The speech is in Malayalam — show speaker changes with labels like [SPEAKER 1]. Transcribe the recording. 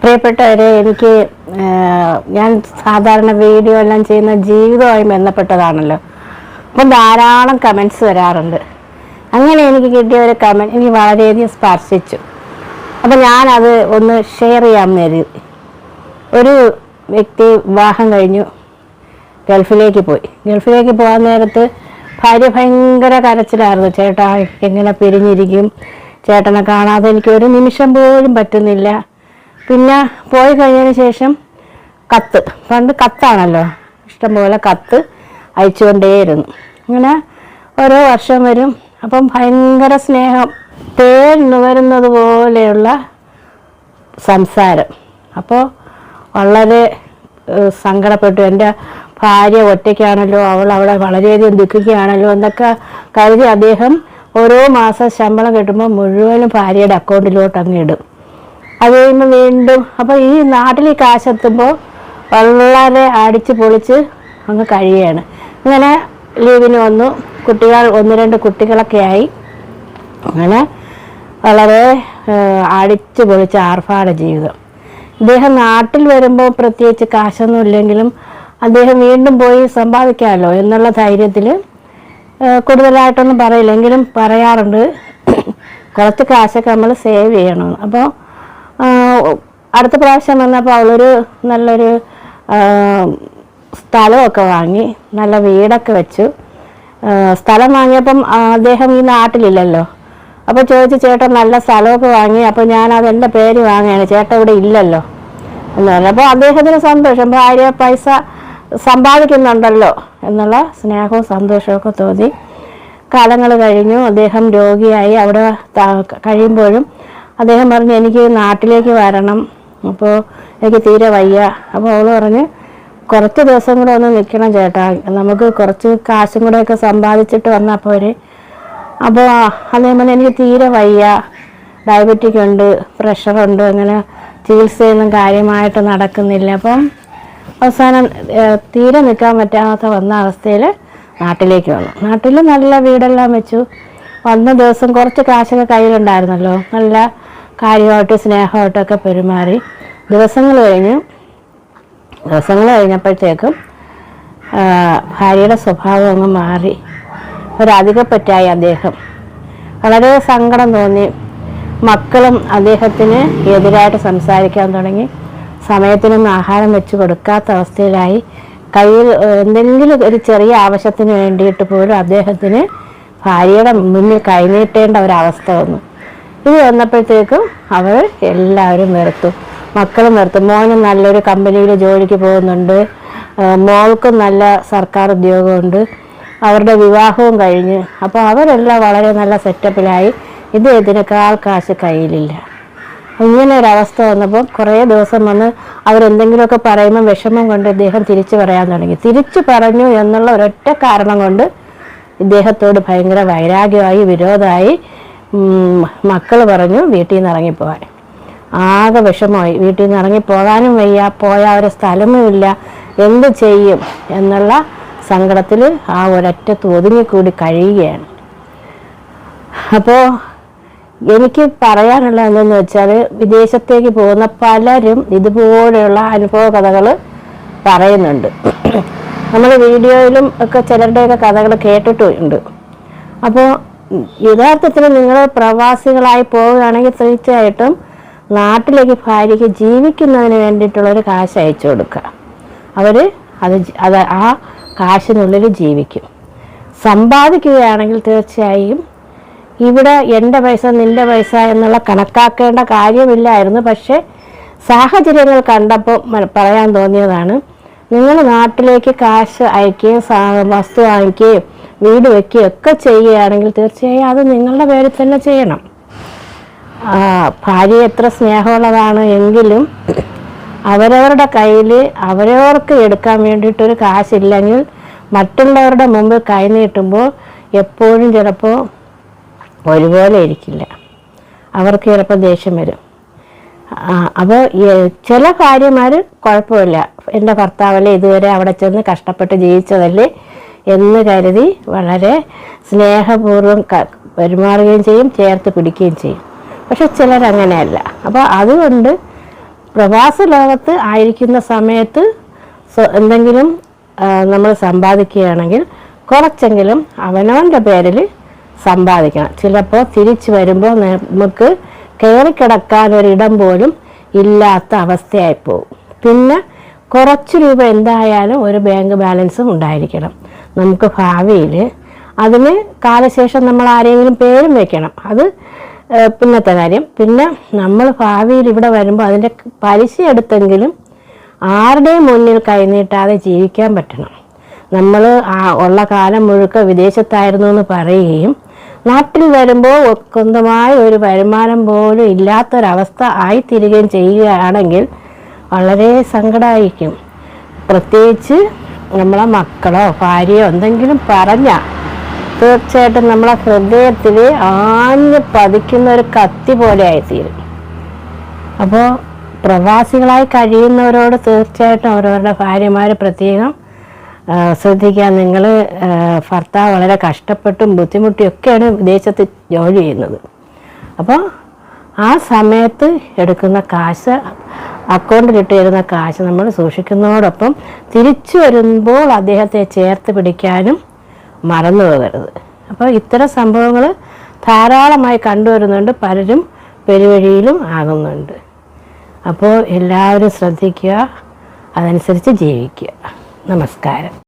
[SPEAKER 1] പ്രിയപ്പെട്ടവരെ എനിക്ക് ഞാൻ സാധാരണ വീഡിയോ എല്ലാം ചെയ്യുന്ന ജീവിതവുമായി ബന്ധപ്പെട്ടതാണല്ലോ. അപ്പം ധാരാളം കമൻസ് വരാറുണ്ട്. അങ്ങനെ എനിക്ക് കിട്ടിയ ഒരു കമന്റ് എനിക്ക് വളരെയധികം സ്പർശിച്ചു. അപ്പം ഞാനത് ഒന്ന് ഷെയർ ചെയ്യാമെന്ന് കരുതി ഒരു വ്യക്തി വിവാഹം കഴിഞ്ഞു. ഗൾഫിലേക്ക് പോയി. ഗൾഫിലേക്ക് പോകാൻ നേരത്ത് ഭാര്യ ഭയങ്കര കരച്ചിലായിരുന്നു. ചേട്ടാ എങ്ങനെ പിരിഞ്ഞിരിക്കും? ചേട്ടനെ കാണാതെ എനിക്ക് ഒരു നിമിഷം പോലും പറ്റുന്നില്ല. പിന്നെ പോയി കഴിഞ്ഞതിന് ശേഷം കത്ത്. പണ്ട് കത്താണല്ലോ. ഇഷ്ടംപോലെ കത്ത് അയച്ചുകൊണ്ടേയിരുന്നു. അങ്ങനെ ഓരോ വർഷം വരും. അപ്പം ഭയങ്കര സ്നേഹം. തേഴ്ന്നു വരുന്നത് പോലെയുള്ള സംസാരം. അപ്പോൾ വളരെ സങ്കടപ്പെട്ടു. എന്റെ ഭാര്യ ഒറ്റയ്ക്കാണല്ലോ. അവൾ അവിടെ വളരെയധികം ദുഃഖിക്കുകയാണല്ലോ എന്നൊക്കെ കരുതി അദ്ദേഹം ഓരോ മാസം ശമ്പളം കിട്ടുമ്പോൾ മുഴുവനും ഭാര്യയുടെ അക്കൗണ്ടിലോട്ട് അങ്ങ് ഇടും. അത് കഴിയുമ്പോൾ വീണ്ടും അപ്പോൾ ഈ നാട്ടിൽ ഈ വളരെ അടിച്ച് പൊളിച്ച് അങ്ങ് കഴിയുകയാണ് ഇങ്ങനെ ലീവിന് വന്നു. കുട്ടികൾ ഒന്ന് രണ്ട് കുട്ടികളൊക്കെ ആയി. അങ്ങനെ വളരെ അടിച്ചു പൊളിച്ച ആർഭാട ജീവിതം. ഇദ്ദേഹം നാട്ടിൽ വരുമ്പോൾ പ്രത്യേകിച്ച് കാശൊന്നും ഇല്ലെങ്കിലും അദ്ദേഹം വീണ്ടും പോയി സമ്പാദിക്കാമല്ലോ എന്നുള്ള ധൈര്യത്തിൽ കൂടുതലായിട്ടൊന്നും പറയില്ലെങ്കിലും പറയാറുണ്ട് കുറച്ച് കാശൊക്കെ നമ്മൾ സേവ് ചെയ്യണമെന്ന് അപ്പോൾ അടുത്ത പ്രാവശ്യം വന്നപ്പോൾ അവളൊരു നല്ലൊരു സ്ഥലമൊക്കെ വാങ്ങി നല്ല വീടൊക്കെ വെച്ചു. സ്ഥലം വാങ്ങിയപ്പം അദ്ദേഹം ഈ നാട്ടിലില്ലല്ലോ. അപ്പോൾ ചോദിച്ചു ചേട്ടൻ നല്ല സ്ഥലമൊക്കെ വാങ്ങി അപ്പോൾ ഞാൻ എന്റെ പേര് വാങ്ങുകയാണ് ചേട്ടൻ ഇവിടെ ഇല്ലല്ലോ. എന്ന് പറഞ്ഞു. അപ്പോൾ അദ്ദേഹത്തിന് സന്തോഷം. ഭാര്യ പൈസ സമ്പാദിക്കുന്നുണ്ടല്ലോ എന്നുള്ള സ്നേഹവും സന്തോഷമൊക്കെ തോന്നി. കാലങ്ങൾ കഴിഞ്ഞു. അദ്ദേഹം രോഗിയായി. അവിടെ കഴിയുമ്പോഴും അദ്ദേഹം പറഞ്ഞു എനിക്ക് നാട്ടിലേക്ക് വരണം. അപ്പോൾ എനിക്ക് തീരെ വയ്യ. അപ്പോൾ അവൾ പറഞ്ഞ് കുറച്ച് ദിവസം കൂടെ ഒന്ന് നിൽക്കണം ചേട്ടാ. നമുക്ക് കുറച്ച് കാശും കൂടെ ഒക്കെ സമ്പാദിച്ചിട്ട് വന്നാൽ പോരെ. അപ്പോൾ അതേപോലെ എനിക്ക് തീരെ വയ്യ. ഡയബറ്റിക് ഉണ്ട് പ്രഷറുണ്ട് അങ്ങനെ ചികിത്സയൊന്നും കാര്യമായിട്ട് നടക്കുന്നില്ല. അപ്പം അവസാനം തീരെ നിൽക്കാൻ പറ്റാത്ത വന്ന അവസ്ഥയിൽ നാട്ടിലേക്ക് വന്നു. നാട്ടിൽ നല്ല വീടെല്ലാം വെച്ചു. വന്ന ദിവസം കുറച്ച് കാശൊക്കെ കയ്യിലുണ്ടായിരുന്നല്ലോ. നല്ല കാര്യമായിട്ട് സ്നേഹമായിട്ടൊക്കെ പെരുമാറി. ദിവസങ്ങൾ കഴിഞ്ഞു ദിവസങ്ങൾ കഴിഞ്ഞപ്പോഴത്തേക്കും ഭാര്യയുടെ സ്വഭാവം അങ്ങ് മാറി. ഒരധികപ്പറ്റായി അദ്ദേഹം. വളരെ സങ്കടം തോന്നി. മക്കളും അദ്ദേഹത്തിന് എതിരായിട്ട് സംസാരിക്കാൻ തുടങ്ങി. സമയത്തിനൊന്നും ആഹാരം വെച്ച് കൊടുക്കാത്ത അവസ്ഥയിലായി. കയ്യിൽ എന്തെങ്കിലും ഒരു ചെറിയ ആവശ്യത്തിന് വേണ്ടിയിട്ട് പോലും അദ്ദേഹത്തിന് ഭാര്യയുടെ മുന്നിൽ കൈനീട്ടേണ്ട ഒരവസ്ഥ വന്നു. ഇത് വന്നപ്പോഴത്തേക്കും അവർ എല്ലാവരും വെറുത്തു മക്കളും വെറുത്തു മോന് നല്ലൊരു കമ്പനിയിൽ ജോലിക്ക് പോകുന്നുണ്ട്. മോൾക്കും നല്ല സർക്കാർ ഉദ്യോഗമുണ്ട്. അവരുടെ വിവാഹവും കഴിഞ്ഞ്. അപ്പോൾ അവരെല്ലാം വളരെ നല്ല സെറ്റപ്പിലായി. ഇത് ഇതിനേക്കാൾ കാശ് കയ്യിലില്ല. ഇങ്ങനെ ഒരവസ്ഥ വന്നപ്പോൾ കുറേ ദിവസം വന്ന് അവരെന്തെങ്കിലുമൊക്കെ പറയുമ്പോൾ വിഷമം കൊണ്ട് ഇദ്ദേഹം തിരിച്ചു പറയാൻ തുടങ്ങി. തിരിച്ചു പറഞ്ഞു എന്നുള്ള ഒരൊറ്റ കാരണം കൊണ്ട് ഇദ്ദേഹത്തോട് ഭയങ്കര വൈരാഗ്യമായി വിരോധമായി മക്കൾ പറഞ്ഞു വീട്ടിൽ നിന്ന് ഇറങ്ങിപ്പോവാൻ ആകെ വിഷമമായി. വീട്ടിൽ നിന്ന് ഇറങ്ങിപ്പോകാനും വയ്യ. പോയാൽ ഒരു സ്ഥലവും ഇല്ല. എന്ത് ചെയ്യും എന്നുള്ള സങ്കടത്തിൽ ആ ഒരറ്റത്ത് ഒതുങ്ങിക്കൂടി കഴിയുകയാണ്. അപ്പോൾ എനിക്ക് പറയാനുള്ള എന്തെന്ന് വെച്ചാൽ വിദേശത്തേക്ക് പോകുന്ന പലരും ഇതുപോലെയുള്ള അനുഭവ കഥകൾ പറയുന്നുണ്ട്. നമ്മൾ വീഡിയോയിലും ഒക്കെ ചിലരുടെയൊക്കെ കഥകൾ കേട്ടിട്ടുണ്ട് അപ്പോൾ യഥാർത്ഥത്തിൽ നിങ്ങൾ പ്രവാസികളായി പോവുകയാണെങ്കിൽ തീർച്ചയായിട്ടും നാട്ടിലേക്ക് ഭാര്യയ്ക്ക് ജീവിക്കുന്നതിന് വേണ്ടിയിട്ടുള്ളൊരു കാശ് അയച്ചു കൊടുക്കുക. അവർ അത് അത് ആ കാശിനുള്ളിൽ ജീവിക്കും. സമ്പാദിക്കുകയാണെങ്കിൽ തീർച്ചയായും ഇവിടെ എന്റെ പൈസ നിന്റെ പൈസ എന്നുള്ള കണക്കാക്കേണ്ട കാര്യമില്ലായിരുന്നു. പക്ഷേ സാഹചര്യങ്ങൾ കണ്ടപ്പോൾ പറയാൻ തോന്നിയതാണ് നിങ്ങൾ നാട്ടിലേക്ക് കാശ് അയക്കുകയും വസ്തു വാങ്ങിക്കുകയും വീട് വെക്കുകയും ഒക്കെ ചെയ്യുകയാണെങ്കിൽ തീർച്ചയായും അത് നിങ്ങളുടെ പേരിൽ തന്നെ ചെയ്യണം. ഭാര്യ എത്ര സ്നേഹമുള്ളതാണ് എങ്കിലും അവരവരുടെ കയ്യിൽ അവരവർക്ക് എടുക്കാൻ വേണ്ടിയിട്ടൊരു കാശില്ലെങ്കിൽ മറ്റുള്ളവരുടെ മുമ്പിൽ കൈ നീട്ടുമ്പോൾ എപ്പോഴും ചിലപ്പോൾ ഒരുപോലെ ഇരിക്കില്ല. അവർക്ക് ചിലപ്പോൾ ദേഷ്യം വരും. അപ്പോൾ ചില ഭാര്യമാർ കുഴപ്പമില്ല. എന്റെ ഭർത്താവല്ലേ ഇതുവരെ അവിടെ ചെന്ന് കഷ്ടപ്പെട്ട് ജീവിച്ചതല്ലേ? എന്ന് കരുതി വളരെ സ്നേഹപൂർവം പെരുമാറുകയും ചെയ്യും ചേർത്ത് പിടിക്കുകയും ചെയ്യും. പക്ഷെ ചിലരങ്ങനെയല്ല. അപ്പോൾ അതുകൊണ്ട് പ്രവാസ ലോകത്ത് ആയിരിക്കുന്ന സമയത്ത് എന്തെങ്കിലും നമ്മൾ സമ്പാദിക്കുകയാണെങ്കിൽ കുറച്ചെങ്കിലും അവനവന്റെ പേരിൽ സമ്പാദിക്കണം. ചിലപ്പോൾ തിരിച്ചു വരുമ്പോൾ നമുക്ക് കയറിക്കിടക്കാൻ ഒരിടം പോലും ഇല്ലാത്ത അവസ്ഥയായി പോകും പിന്നെ കുറച്ച് രൂപ എന്തായാലും ഒരു ബാങ്ക് ബാലൻസും ഉണ്ടായിരിക്കണം. നമുക്ക് ഭാവിയിൽ അതിന് കാലശേഷം നമ്മൾ ആരെങ്കിലും പേരും വെക്കണം. അത് പിന്നത്തെ കാര്യം. പിന്നെ നമ്മൾ ഭാവിയിൽ ഇവിടെ വരുമ്പോൾ അതിന്റെ പലിശ എടുത്തെങ്കിലും ആരുടെയും മുന്നിൽ കൈനീട്ടാതെ ജീവിക്കാൻ പറ്റണം. നമ്മൾ ആ ഉള്ള കാലം മുഴുക്ക വിദേശത്തായിരുന്നു എന്ന് പറയുകയും നാട്ടിൽ വരുമ്പോൾ സ്വന്തമായ ഒരു വരുമാനം പോലും ഇല്ലാത്തൊരവസ്ഥ ആയിത്തീരുകയും ചെയ്യുകയാണെങ്കിൽ വളരെ സങ്കടമായിരിക്കും പ്രത്യേകിച്ച് നമ്മളെ മക്കളോ ഭാര്യയോ എന്തെങ്കിലും പറഞ്ഞ തീർച്ചയായിട്ടും നമ്മളെ ഹൃദയത്തിൽ ആഞ്ഞ് പതിക്കുന്ന ഒരു കത്തി പോലെ ആയിത്തീരും. അപ്പോൾ പ്രവാസികളായി കഴിയുന്നവരോട് തീർച്ചയായിട്ടും അവരവരുടെ ഭാര്യമാർ പ്രത്യേകം ശ്രദ്ധിക്കുക. നിങ്ങൾ ഭർത്താവ് വളരെ കഷ്ടപ്പെട്ടും ബുദ്ധിമുട്ടിയൊക്കെയാണ് വിദേശത്ത് ജോലി ചെയ്യുന്നത്. അപ്പോൾ ആ സമയത്ത് എടുക്കുന്ന കാശ് അക്കൗണ്ടിലിട്ട് തരുന്ന കാശ് നമ്മൾ സൂക്ഷിക്കുന്നതോടൊപ്പം തിരിച്ചു വരുമ്പോൾ അദ്ദേഹത്തെ ചേർത്ത് പിടിക്കാനും മറന്നു പോകരുത്. അപ്പോൾ ഇത്തരം സംഭവങ്ങൾ ധാരാളമായി കണ്ടുവരുന്നുണ്ട് പലരും പെരുവഴിയിലും ആകുന്നുണ്ട്. അപ്പോൾ എല്ലാവരും ശ്രദ്ധിക്കുക അതനുസരിച്ച് ജീവിക്കുക. നമസ്കാരം.